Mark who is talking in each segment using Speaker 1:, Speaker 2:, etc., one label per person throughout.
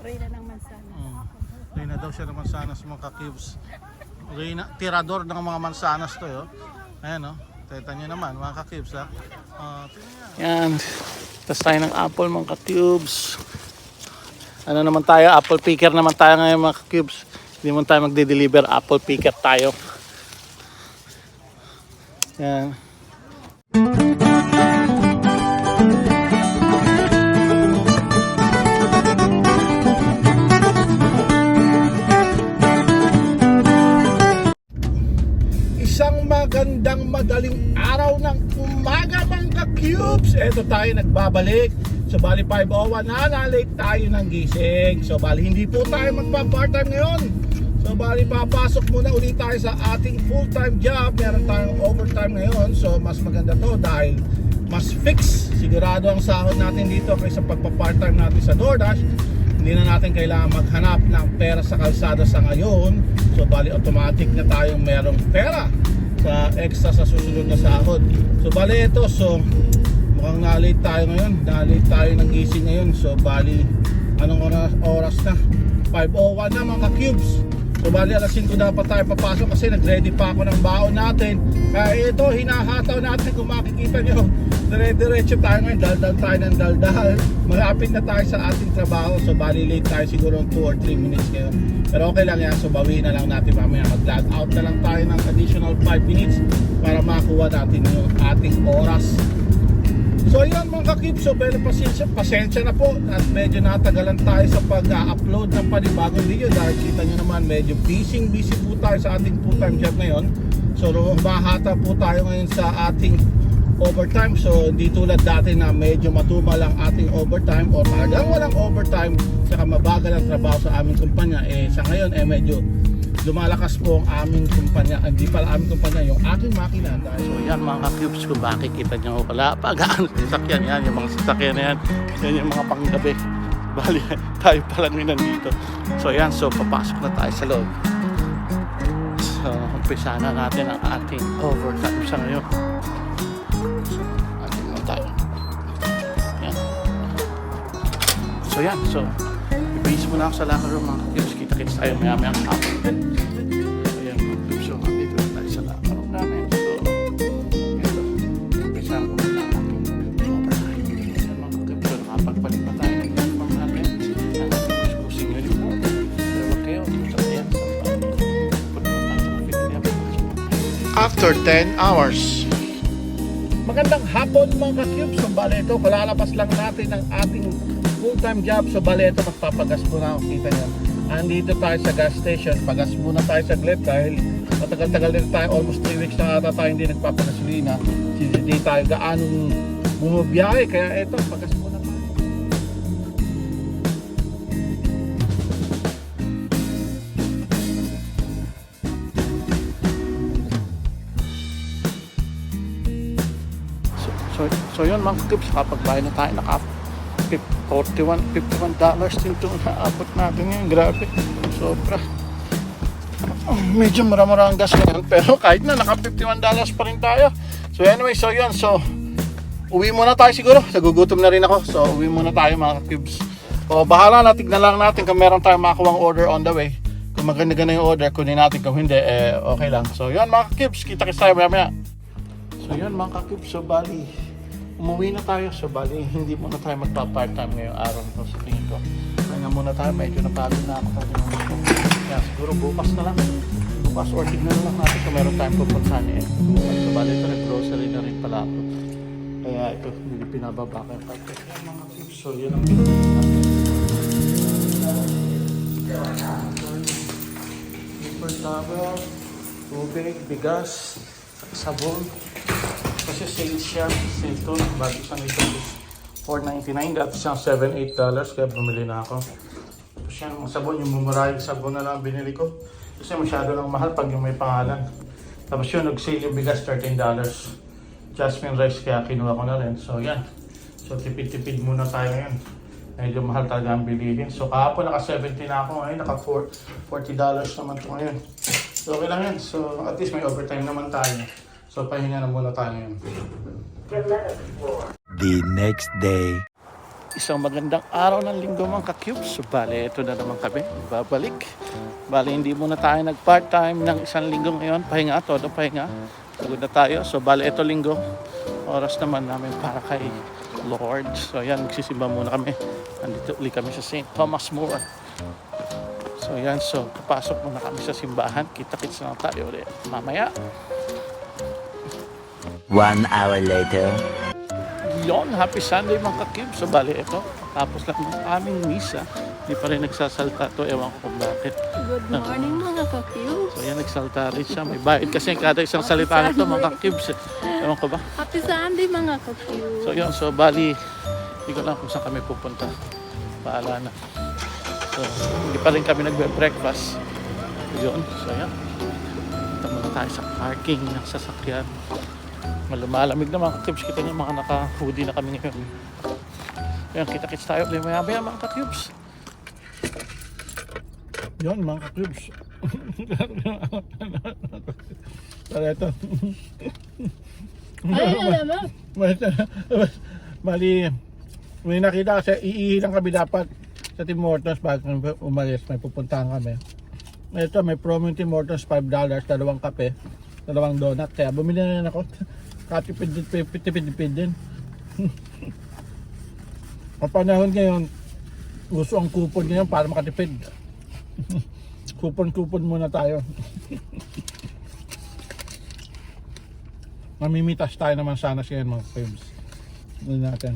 Speaker 1: Reyna ng mansanas.
Speaker 2: Oh. Reyna daw siya ng mansanas mga ka-cubes. Reyna, tirador ng mga mansanas to yo. Ayan oh. Teta nyo naman mga ka-cubes ha. Uh, Yan. Tapos tayo ng apple mga ka-cubes. Ano naman tayo? Apple picker naman tayo ngayon mga ka-cubes. Hindi mo tayo magde-deliver. Apple picker tayo. Yan. Magandang madaling araw ng umaga mga cubes. Ito tayo nagbabalik. So bali 501 na na-late tayo ng gising. So bali hindi po tayo magpa-part-time ngayon. So bali papasok muna ulit tayo sa ating full-time job. Meron tayong overtime ngayon. So mas maganda to dahil mas fix. Sigurado ang sahod natin dito kaysa pagpa-part-time natin sa DoorDash. Hindi na natin kailangan maghanap ng pera sa kalsada sa ngayon. So bali automatic na tayong merong pera sa extra sa susunod na sahod. So bali ito, so mukhang na-late tayo ngayon. Na-late tayo ng gising ngayon. So bali anong oras, oras na? 5.01 na mga cubes. So bali alas 5 dapat tayo papasok kasi nag-ready pa ako ng baon natin. Kaya ito, hinahataw natin kung makikita nyo. Dire-diretso tayo ngayon, daldal tayo ng daldal. Malapit na tayo sa ating trabaho. So bali late tayo siguro 2 or 3 minutes ngayon. Pero okay lang yan, so bawiin na lang natin mamaya. Mag-log out na lang tayo ng additional 5 minutes para makuha natin yung ating oras. So yun mga kakip, so pero pasensya, pasensya na po at medyo natagalan tayo sa pag-upload ng panibagong video dahil kita nyo naman medyo busy busy po tayo sa ating full-time job ngayon. So mahata po tayo ngayon sa ating overtime. So hindi tulad dati na medyo matumal ang ating overtime o talagang walang overtime saka mabagal ang trabaho sa aming kumpanya. Eh sa ngayon eh medyo lumalakas po ang aming kumpanya, ah, hindi pala aming kumpanya, yung aking makina. Dahil so yan mga cubes kung makikita nyo wala pa gaano sasakyan yan, yung mga sasakyan yan, yan yung mga panggabi. Bali, tayo pa lang yun nandito. So yan, so papasok na tayo sa loob. So, umpisa na natin ang ating overtime sa ngayon. Ating na tayo. Yan. So yan, so Ibigis mo na ako sa locker room mga cubes. Kita-kits tayo maya-maya ang hapon. So yan mga cubes. So nandito. So ito. Umpisa ko na ang ating. Yan nakapagpalit pa tayo ng uniform natin. Ang ating kuskusing uniform. Yan. After 10 hours. Magandang hapon mga ka-cubes. So bale ito, lang natin ang ating full-time job. So bale ito, magpapagas muna ako. Kita nyo. Andito tayo sa gas station. Pagas muna tayo sa glip dahil matagal-tagal din tayo. Almost 3 weeks na ata tayo hindi nagpapagasolina. Hindi tayo gaanong bumubiyahe. Kaya ito, pagas So, so, yun mga tips, kapag bahay na tayo naka 41, 51 dollars din ito naabot natin ngayon. Grabe. Sobra. Oh, medyo mura-mura ang gas ngayon. Pero kahit na, naka 51 dollars pa rin tayo. So anyway, so yun. So, uwi muna tayo siguro. Nagugutom na rin ako. So, uwi muna tayo mga cubes. O, bahala na. Tignan lang natin kung meron tayong makuwang order on the way. Kung maganda-ganda yung order, kunin natin. Kung hindi, eh, okay lang. So, yun mga cubes. Kita-kits tayo maya-maya. So yun mga kakip, so bali, umuwi na tayo. So bali, hindi muna tayo magpa-part-time ngayong araw nito sa tingin ko. Kaya muna tayo, medyo napagod na ako sa tingin ko. Kaya siguro bukas na lang. Bukas or tignan na lang natin kung meron tayong pupuntahan eh. So bali, ito nag-grocery na rin pala ako. Kaya ito, hindi pinababa ko Kaya mga kakip, so yun ang pinag Paper towel, tubig, bigas, sabon. Kasi sale siya, sale to, bago siyang ito is 4.99, dati siyang 7-8 dollars, kaya bumili na ako. Tapos yung sabon, yung mumurayang sabon na lang ang binili ko. Kasi masyado lang mahal pag yung may pangalan. Tapos yun, nag-sale yung bigas, 13 dollars. Jasmine rice, kaya kinuha ko na rin. So yan, so tipid-tipid muna tayo ngayon. Medyo mahal talaga ang bilihin. So kahapon naka-70 na ako ngayon, naka-40 dollars naman ito ngayon. So okay lang yan. So at least may overtime naman tayo. So pahinga na muna tayo ngayon.
Speaker 3: The next day.
Speaker 2: Isang magandang araw ng linggo mga ka-cubes. So, bale, ito na naman kami. Babalik. Bale, hindi muna tayo nag-part-time ng isang linggo ngayon. Pahinga, todo pahinga. Pagod na tayo. So, bale, ito linggo. Oras naman namin para kay Lord. So, yan, magsisimba muna kami. Nandito uli kami sa St. Thomas More. So, yan. So, papasok muna kami sa simbahan. Kita-kits na lang tayo ulit. Mamaya.
Speaker 1: One hour later.
Speaker 2: Yon, happy Sunday mga kakib. So bali ito, tapos lang ng aming misa. Hindi pa rin nagsasalta to, ewan ko kung bakit.
Speaker 3: Good morning mga ka-cubes.
Speaker 2: So yan, nagsalta rin siya. May bayad kasi kada isang salita nito mga kakibs. Ewan ko ba?
Speaker 3: Happy Sunday mga ka-cubes.
Speaker 2: So yun, so bali, hindi ko lang kung saan kami pupunta. Paala na. So, hindi pa rin kami nagbe-breakfast. Yun, so yan. Punta muna tayo sa parking ng sasakyan. Malumalamig na mga kakibs. Kita niyo mga naka-hoodie na kami ngayon. Yan, kita-kits tayo ulit maya-maya mga kakibs. Yun mga kakibs. Tara ito.
Speaker 3: Ay, alam mo.
Speaker 2: Mali, may nakita kasi iihi lang kami dapat sa Tim Hortons bago kami umalis. May pupuntahan kami. Ito, may promo yung Tim Hortons, $5, dalawang kape, dalawang donut. Kaya bumili na rin ako. Katipid din, tipid-tipid din. Ang panahon ngayon, gusto ang coupon ngayon para makatipid. Coupon-coupon muna tayo. Mamimitas tayo naman sana siya mga cubes. Doon natin.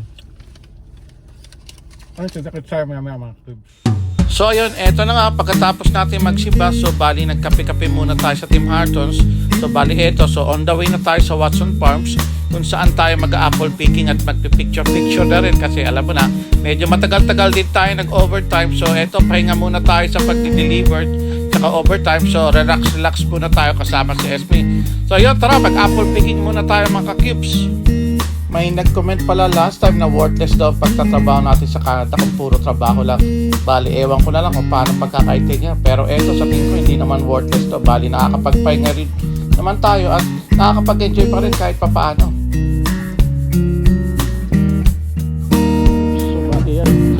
Speaker 2: Ay, sadakit tayo maya maya mga cubes. So ayun, eto na nga, pagkatapos natin magsimba, so bali nagkape-kape muna tayo sa Tim Hortons. So bali eto, so on the way na tayo sa Watson Farms kung saan tayo mag-apple picking at magpipicture-picture na rin kasi alam mo na, medyo matagal-tagal din tayo nag-overtime. So eto, pahinga muna tayo sa pag-deliver saka overtime. So relax-relax muna tayo kasama si Esme. So ayun, tara, mag-apple picking muna tayo mga ka-cubes. May nag-comment pala last time na worthless daw pagtatrabaho natin sa Canada kung puro trabaho lang. Bali, ewan ko na lang kung paano pagkakaitin niya. Pero eto sa tingin ko hindi naman worthless to. Bali, nakakapagpahinga rin naman tayo at nakakapag-enjoy pa rin kahit papaano. So, bali yan.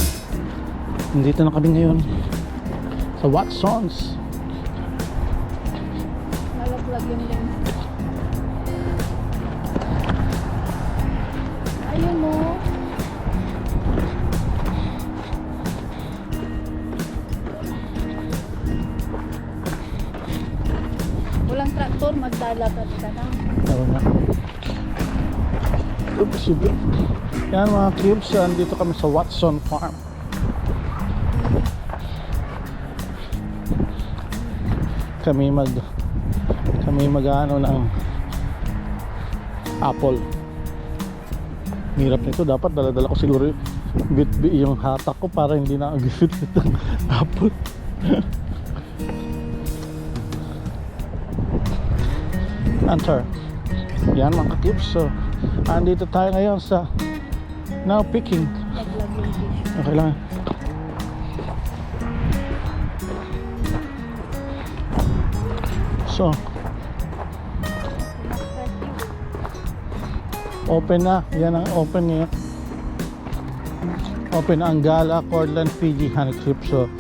Speaker 2: Nandito na kami ngayon sa Watsons.
Speaker 3: Nalaglag yung magdalagat ka na.
Speaker 2: Oo nga. Oops, sige. Yan mga cubes, andito kami sa Watson Farm. Kami mag kami mag ano ng apple. Hirap nito, dapat dala-dala ko siguro yung bit yung hatak ko para hindi na agifit ng apple. Answer. Yan mga cubes. So, andito tayo ngayon sa now picking. Okay lang. So, open na. Yan ang open ngayon. Open ang Gala, Cortland, Fiji, Honey Chip. So,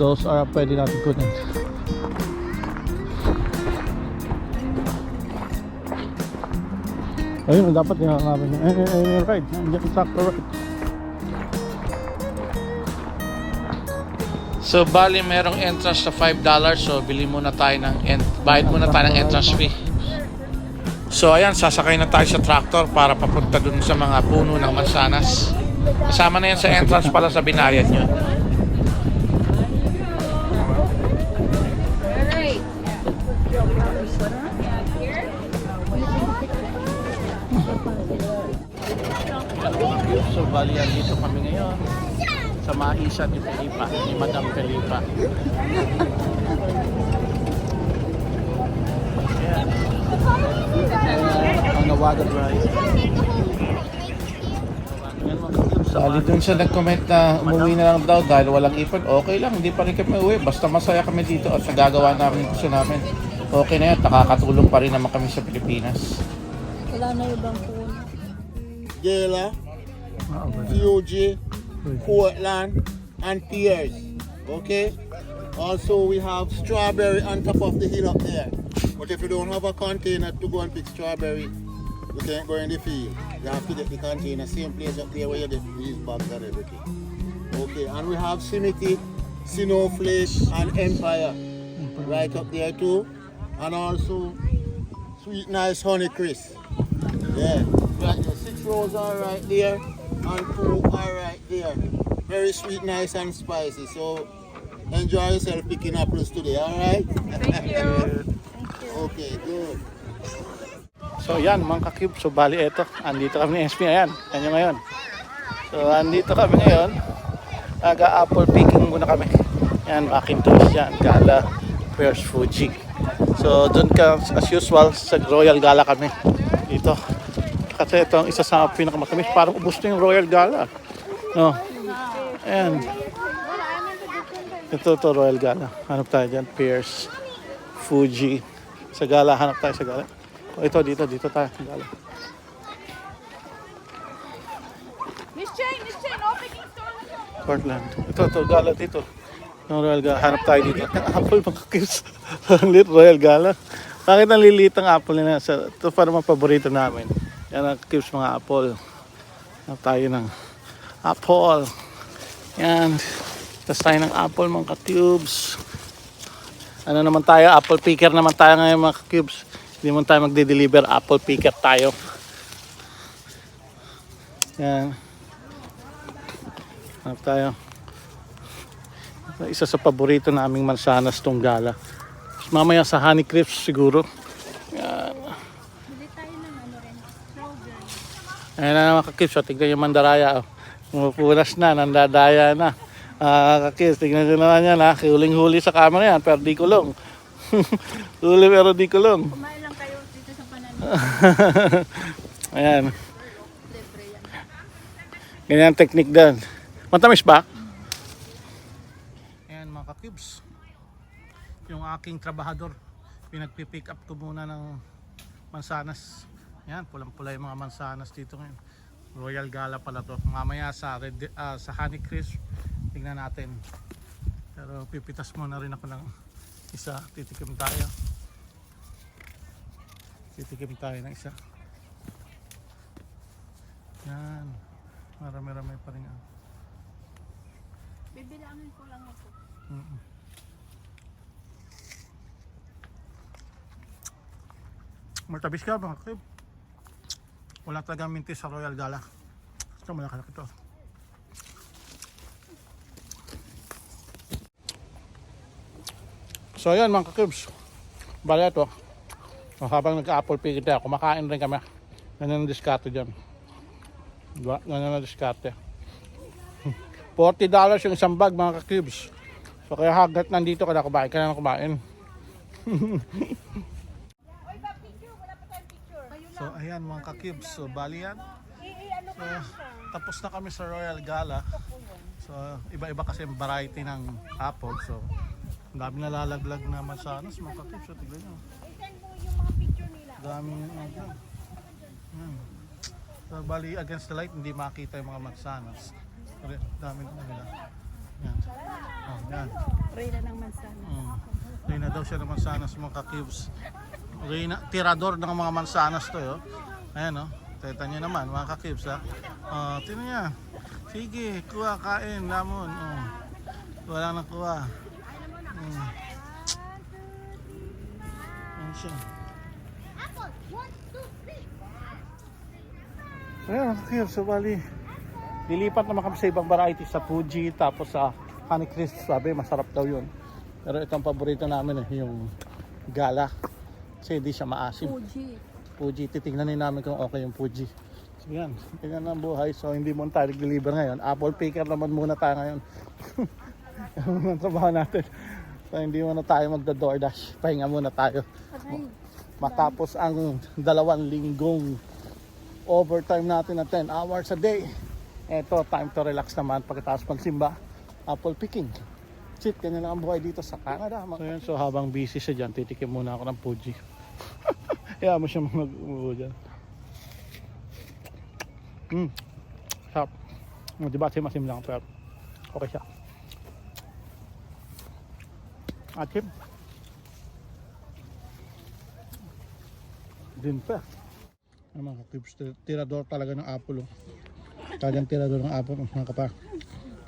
Speaker 2: those are pwede natin kunin. Ayun, dapat nga namin. Eh, eh, eh, right. Nandiyan sakto right. So, bali merong entrance sa $5. So, bili muna tayo ng, ent- bayad muna tayo ng entrance fee. So, ayan, sasakay na tayo sa tractor para papunta dun sa mga puno ng mansanas. Kasama na yan sa entrance pala sa binayan nyo. Maisa ni Felipa, ni Madam Felipa. Ang Nawaga Drive. Bali dun siya nag-comment na umuwi na lang daw dahil walang ipon. Okay lang, hindi pa rin kami uwi. Basta masaya kami dito at nagagawa namin yung gusto namin. Okay na yan, nakakatulong pa rin naman kami sa Pilipinas.
Speaker 3: Wala na ibang phone.
Speaker 4: Gela, TOG, Portland, and pears. Okay. Also, we have strawberry on top of the hill up there. But if you don't have a container to go and pick strawberry, you can't go in the field. You have to get the container, same place up there where you get these bags and everything. Okay, and we have Simity, Snowflake, and Empire right up there too. And also sweet nice honey crisp. Yeah, right there. Six rows are right there, and two are right there. Very sweet, nice, and spicy. So enjoy yourself picking apples today, alright?
Speaker 3: Thank you.
Speaker 4: Okay, good.
Speaker 2: So yan mga kakib, so bali eto, andito kami ni SB, ayan, kanya ngayon. So andito kami ngayon, naga-apple picking muna kami. Yan, Macintosh yan, Gala, First Fuji. So doon ka, as usual, sa Royal Gala kami. Dito. Kasi ito ang isa sa pinakamatamis, parang ubos na yung Royal Gala. No. Ayan. Ito to Royal Gala. Hanap tayo dyan, Pierce, Fuji. Sa Gala, hanap tayo sa Gala. O, ito, dito, dito tayo. sa Gala.
Speaker 3: Miss Jane, Miss Jane, opening store.
Speaker 2: Portland. Ito, ito, Gala dito. Yung Royal Gala. Hanap tayo dito. Ang apple, mga kids. Ang lit, Royal Gala. Bakit ang liliit ang apple nila? Sa, ito para mga paborito namin. Yan ang kids mga apple. Hanap tayo ng apple. Yan. Tapos tayo ng apple, mga ka-cubes. Ano naman tayo? Apple picker naman tayo ngayon, mga ka-cubes. Hindi mo tayo magde-deliver. Apple picker tayo. Yan. Hanap tayo. Isa sa paborito naming mansanas tong gala. Tapos mamaya sa honey crisps siguro. Yan.
Speaker 3: Bili tayo ng ano rin.
Speaker 2: Ayan na naman kakis. So, tignan yung mandaraya. Oh. Pumupunas na, nandadaya na. Ah, kakis, tignan nyo naman yan ha. Huling-huli sa camera yan, pero di kulong. Huli pero di kulong.
Speaker 3: Kumain lang kayo dito sa panan.
Speaker 2: Ayan. Ganyan ang technique doon. Matamis ba? Ayan mga kakibs. Yung aking trabahador. Pinagpipick up ko muna ng mansanas. Ayan, pulang-pula yung mga mansanas dito ngayon. Royal Gala pala to. Mamaya sa, red, ah, sa Honey Crisp, tingnan natin. Pero pipitas muna rin ako ng isa. Titikim tayo. Titikim tayo ng isa. Yan. Marami-rami pa rin. ah.
Speaker 3: Bibilangin ko lang ako.
Speaker 2: Mm-mm. Martabis ka mga krib. Wala talagang minti sa Royal Gala. Ito malaki ito. So ayan mga kakibs. Bala ito. Habang nagka-apple piggy tayo, kumakain rin kami. Ganyan ang diskarte dyan. Diba? Ganyan ang diskarte. $40 yung isang bag mga kakibs. So kaya hagat nandito ka na kumain ka na kumain. ayan mga kakibs. So bali yan. So, tapos na kami sa Royal Gala. So iba-iba kasi yung variety ng apple. So ang dami nalalaglag na mansanas mga kakibs. So tignan nyo. Dami yung mga Yan. So bali against the light hindi makita yung mga mansanas. Dami na nila. Yan. Oh, yan.
Speaker 3: Reyna ng mansanas.
Speaker 2: Mm. Reyna daw siya ng mansanas mga kakibs. Reyna, tirador ng mga mansanas to yo. Ayan oh. Teta niyo naman mga kakibs ha. Oh, tingnan niya. Sige, kuha, kain, lamon. Oh. Wala nang kuha. Mm. Ayan siya. Ayan, kakibs. So, bali, lilipat naman kami sa ibang variety sa Fuji tapos sa Honey Crisp sabi masarap daw yun pero itong paborito namin eh, yung Gala kasi hindi siya maasim
Speaker 3: Fuji.
Speaker 2: Fuji titignan namin kung okay yung Fuji so yan tingnan ang buhay so hindi muna tayo deliver ngayon apple picker naman muna tayo ngayon yan muna ang trabaho natin so hindi muna tayo magda DoorDash pahinga muna tayo
Speaker 3: Aray.
Speaker 2: matapos ang dalawang linggong overtime natin na 10 hours a day. Eto, time to relax naman pagkatapos magsimba. Apple picking. Shit, ganyan lang ang buhay dito sa Canada. So, yun, so habang busy siya dyan, titikim muna ako ng Fuji. Kaya mo siya mag-umuho dyan. Mm. Sarap. Oh, di ba asim-asim lang pero okay siya. Asim. Din pa. Ano mga cubes, tirador talaga ng apple. Oh. Talagang tirador ng apple, mga kapar.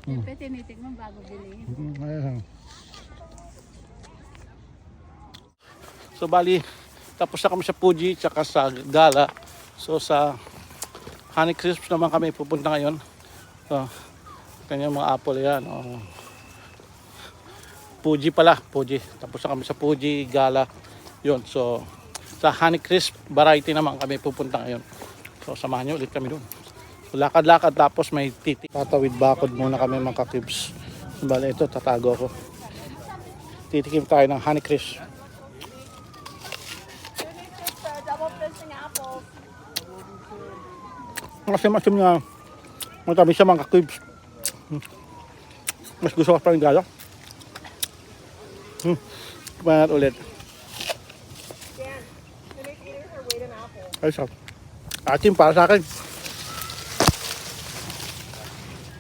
Speaker 3: Siyempre, tinitignan bago bilhin.
Speaker 2: Mm, ayan. So bali, tapos na kami sa Fuji tsaka sa Gala. So sa Honey Crisps naman kami pupunta ngayon. So, kanya mga apple yan. Oh. Fuji pala, Fuji. Tapos na kami sa Fuji, Gala. Yun, so sa Honey Crisp variety naman kami pupunta ngayon. So samahan nyo ulit kami doon. Lakad-lakad tapos may titi. Tatawid bakod muna kami mga kakibs. Bale ito, tatago ko. Titikim tayo ng Honey Crisp. Kasi masim na matamis siya mga kakibs. Mas gusto ko pa rin gala. Hmm. Kumain ulit. Ay, sarap. Asim para sa akin.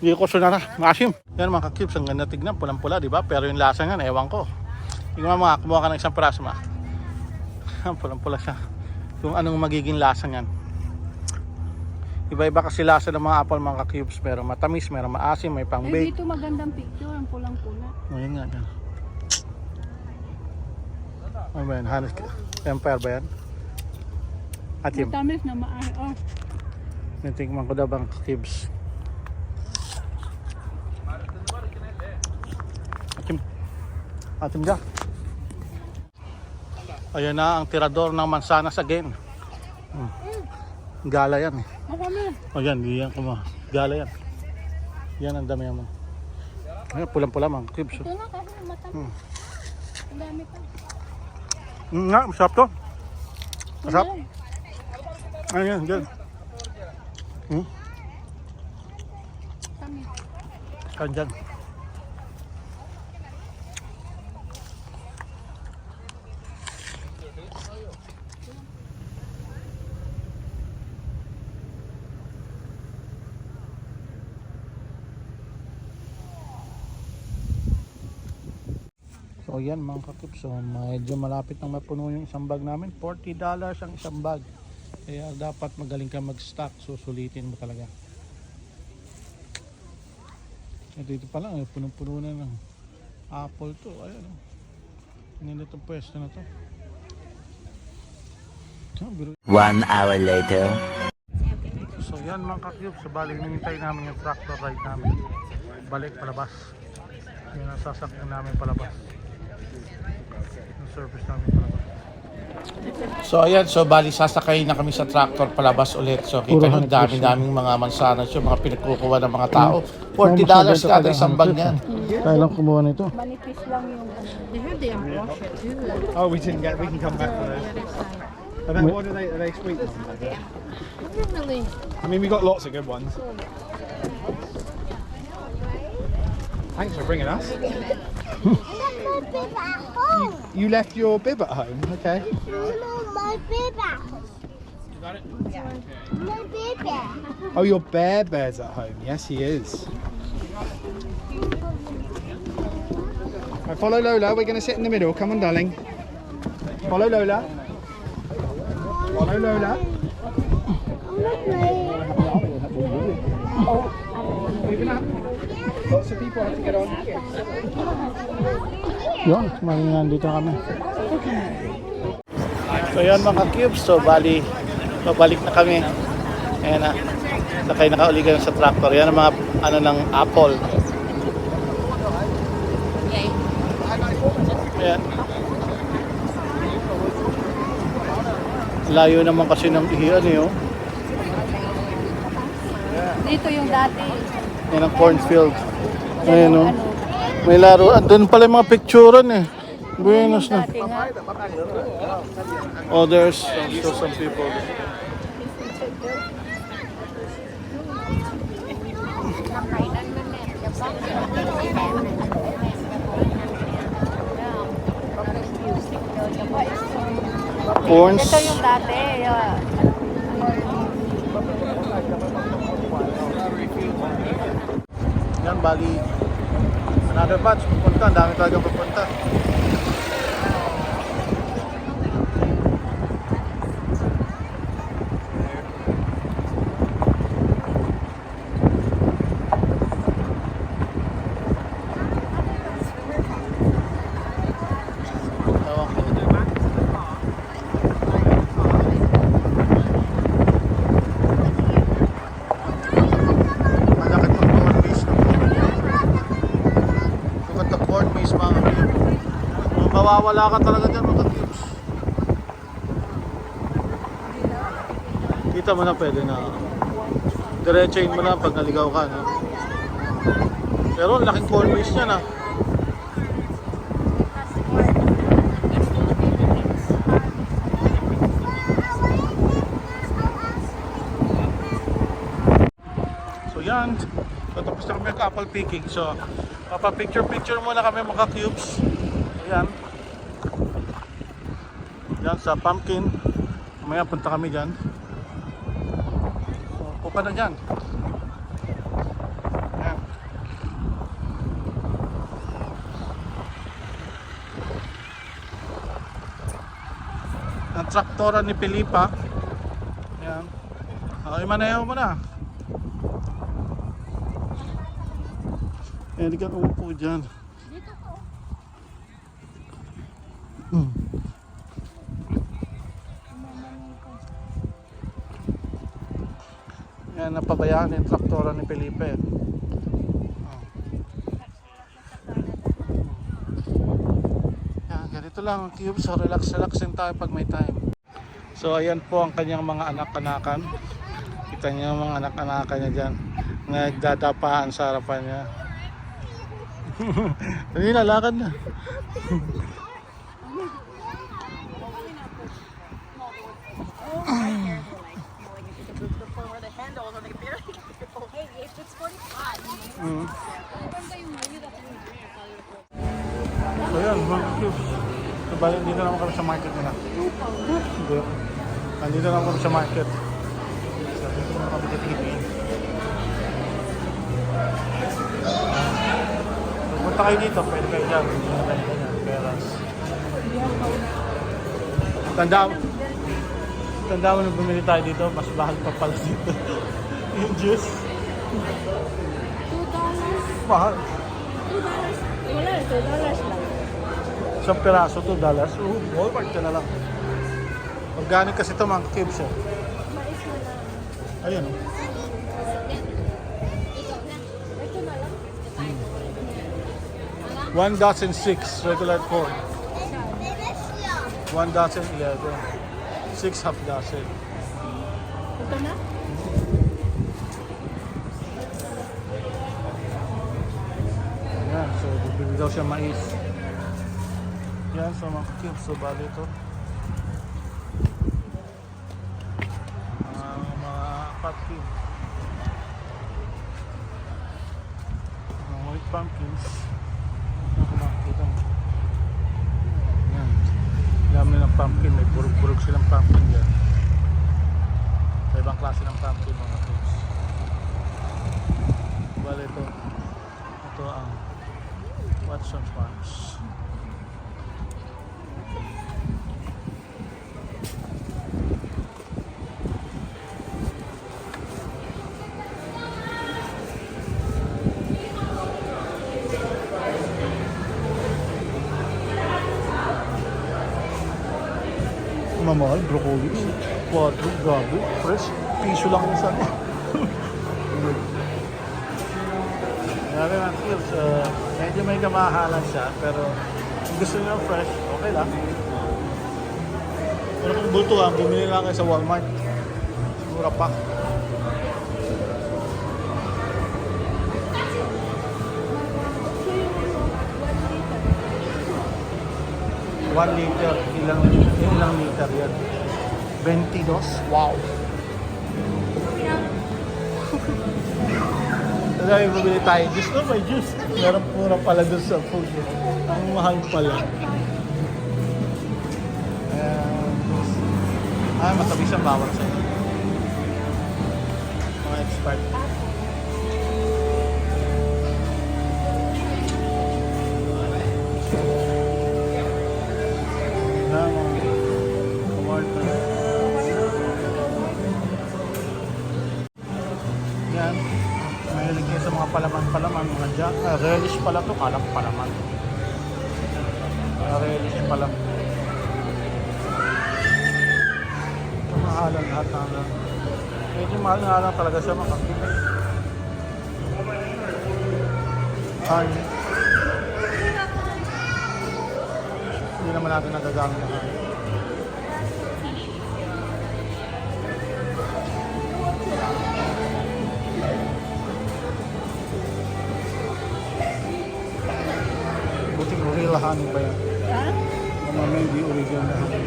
Speaker 2: Hindi ko sunara. Maasim. Yan mga kakibs, ang ganda tignan. Pulang-pula, di ba? Pero yung lasa nga, ewan ko. Tingnan mga, kumuha ka ng isang piraso mga. Pulang-pula siya. Kung anong magiging lasa niyan. Iba-iba kasi lasa ng mga apple, mga cubes. Meron matamis, meron maasim, may pang
Speaker 3: Eh, dito magandang picture, ang pulang-pula.
Speaker 2: Ayun nga yan. Ano ba yan? Halos Empire ba yan? Atim.
Speaker 3: Matamis na maaari. Oh,
Speaker 2: Natingman ko daw bang cubes. Atim ka. Ayan na ang tirador ng mansanas again. Hmm. Gala yan eh. O yan, di yan kuma. Gala yan. Yan ang dami mo. Ayan, pulang-pula mga cubes.
Speaker 3: Ito na kasi matamis.
Speaker 2: Hmm.
Speaker 3: Ang dami pa.
Speaker 2: Mm, nga, masarap to. Masarap.
Speaker 3: Ayan.
Speaker 2: Ayan, yan. Hmm,
Speaker 3: Tamis.
Speaker 2: kan So yan mga kakip, so medyo malapit nang mapuno yung isang bag namin. $40 ang isang bag. Kaya dapat magaling ka mag-stock, susulitin mo talaga. At dito pa lang, eh, punong-puno na ng apple to. Ayan o. Hindi itong pwesto na to. Ah,
Speaker 1: One hour later.
Speaker 2: So yan mga kakyub, sa bali hinihintay namin yung tractor ride namin. Balik palabas. Yan ang sasakyan namin palabas. Service namin palabas. So ayan, so bali sasakay na kami sa tractor palabas ulit. So kita nyo, dami-daming mga mansanas yung mga pinagkukuha ng mga tao. $40 kada isang bag niyan. Kaya lang kumuha nito.
Speaker 3: Manipis lang yung ano. They have the wash it too.
Speaker 5: Oh, we didn't get. We can come back for those. Are they, what are they? Are they sweet ones?
Speaker 3: Really?
Speaker 5: I mean, we got lots of good ones. Thanks for bringing us. You left your bib at home. Okay.
Speaker 6: No, my baby. You got it? Yeah. My baby.
Speaker 5: Oh, your bear bear's at home. Yes, he is. Right, follow Lola. We're going to sit in the middle. Come on, darling. Follow Lola. Follow Lola. Lots of people have to get on.
Speaker 2: Yun, malingan dito kami. So yan mga cubes, so bali, babalik na kami. Ayan na, sakay nakauligan sa tractor. Yan ang mga ano ng apple. Ayan. Layo naman kasi ng iyan eh. Oh.
Speaker 3: Dito yung dati.
Speaker 2: Yan ang cornfield. Ayan oh. May laro. Andun pala yung mga picturean eh. Buenos na. Oh, there's still some people. Corns.
Speaker 3: Ito yung dati.
Speaker 2: Yan, bali, another batch, pupunta. Ang dami talagang pupunta. Ewan ko. Malaki itong corn beef. Look at the corn beef mga kapatid. Mawawala ka talaga dyan mga tips. Kita mo na pwede na. Diretsahin mo na pag naligaw ka. No? Pero laking corn beef niya na. So yan, tapos na kami apple picking. So, papa-picture-picture muna kami mga cubes. Ayan. Yan sa pumpkin. Mamaya punta kami dyan. So, pupa na dyan. Ayan. Ang traktora ni Pilipa. Ayan. Okay, manayaw mo na. Di ka umupo dyan.
Speaker 3: Dito ko.
Speaker 2: Hmm. Yan, napabayaan yung traktora ni Felipe. Oh. Yan, ganito lang ang cube. So, relax-relax din tayo pag may time. So, ayan po ang kanyang mga anak-anakan. Kita niyo ang mga anak-anakan niya dyan. Nagdadapaan sa harapan niya. Dali na, lakad na. Bali, dito naman kami sa market nila. Nandito naman kami sa market. So, dito naman kami TV. Kung punta kayo dito, pwede kayo dyan. Na kayo ganyan. Peras. Tanda Tanda mo nung bumili tayo dito, mas mahal pa pala dito. Yung juice.
Speaker 3: Two dollars.
Speaker 2: Mahal.
Speaker 3: Two dollars. Wala, two dollars lang.
Speaker 2: Isang piraso, 2 dollars. Oo, Walmart ka na lang. Organic kasi ito mga cubes eh. Ayun oh.
Speaker 3: Lang.
Speaker 2: One dozen six, regular corn. One dozen eleven. Six half dozen.
Speaker 3: Ito na?
Speaker 2: Yan, so bibili daw siya mais. Yan, so mga cubes. So bali ito. Ah, mga pumpkin. Mga white pumpkins. Ano kung makikita mo? Yan. Dami ng pumpkin. May burog-burog silang pumpkin yan. Sa ibang klase ng pumpkin mga cubes. Bali ito. Ito ang Watson Farms. Mamahal, broccoli. 4, gabi, fresh. Piso lang yung sana. Grabe mga kills, uh, medyo may kamahalan siya, pero kung gusto niyo fresh, okay lang. Pero kung bultuhan, bumili lang kayo sa Walmart. Mura pa. One liter, ilang, ilang liter yan? 22? Wow! Sabi bumili tayo juice. Oh, may juice. Meron pura pala doon sa food. Ang mahal pala. Ayan. Ah, matabi siyang bawal sa Mga expert. Dyan. Uh, relish pala to, kala ko palaman. Uh, relish pala. Mahalan lahat na ano. Medyo mahal nga lang talaga siya makakita. Ay. Hindi naman natin nagagamit na ano. Real honey ba yan? Ha? Mamaya hindi original na honey.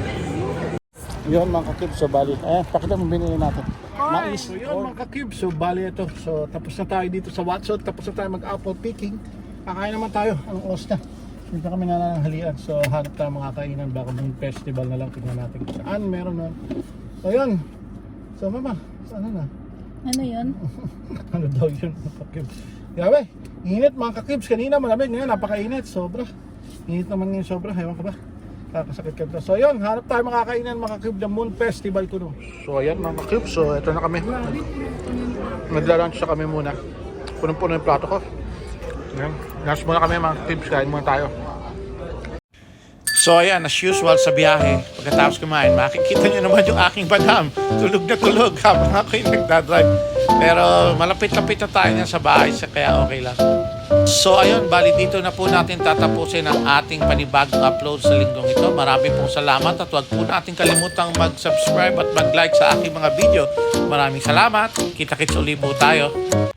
Speaker 2: Yun mga kakibs, so bali. Eh, pakita mo binili natin. Mais. So yun mga kakibs, so bali ito. So tapos na tayo dito sa Watson, tapos na tayo mag-apple picking. Kakain naman tayo. Anong oras na? Hindi na kami nananghalian. So hanap tayo mga kainan. Baka may festival na lang. Tingnan natin kung saan meron na. So yun. So mama, ano na?
Speaker 3: Ano yun?
Speaker 2: ano daw yun mga kakibs. Grabe, init mga kakibs. Kanina malamig, ngayon napakainit. Sobra. Init naman ngayon sobra. Ewan ka ba? Kakasakit ka. So yun, hanap tayo makakainan mga kakib the Moon Festival ko no. So ayan mga kakib, so ito na kami. Nagla-lunch na kami muna. Punong-puno yung plato ko. Ayan. Lunch muna kami mga kakibs, kain muna tayo. So ayan, as usual sa biyahe, pagkatapos kumain, makikita nyo naman yung aking badam. Tulog na tulog habang ako yung nagdadrive. Pero malapit-lapit na tayo niyan sa bahay, sa- kaya okay lang. So ayun, bali dito na po natin tatapusin ang ating panibagong upload sa linggong ito. Marami pong salamat at huwag po natin kalimutang mag-subscribe at mag-like sa aking mga video. Maraming salamat. Kita-kits uli po tayo.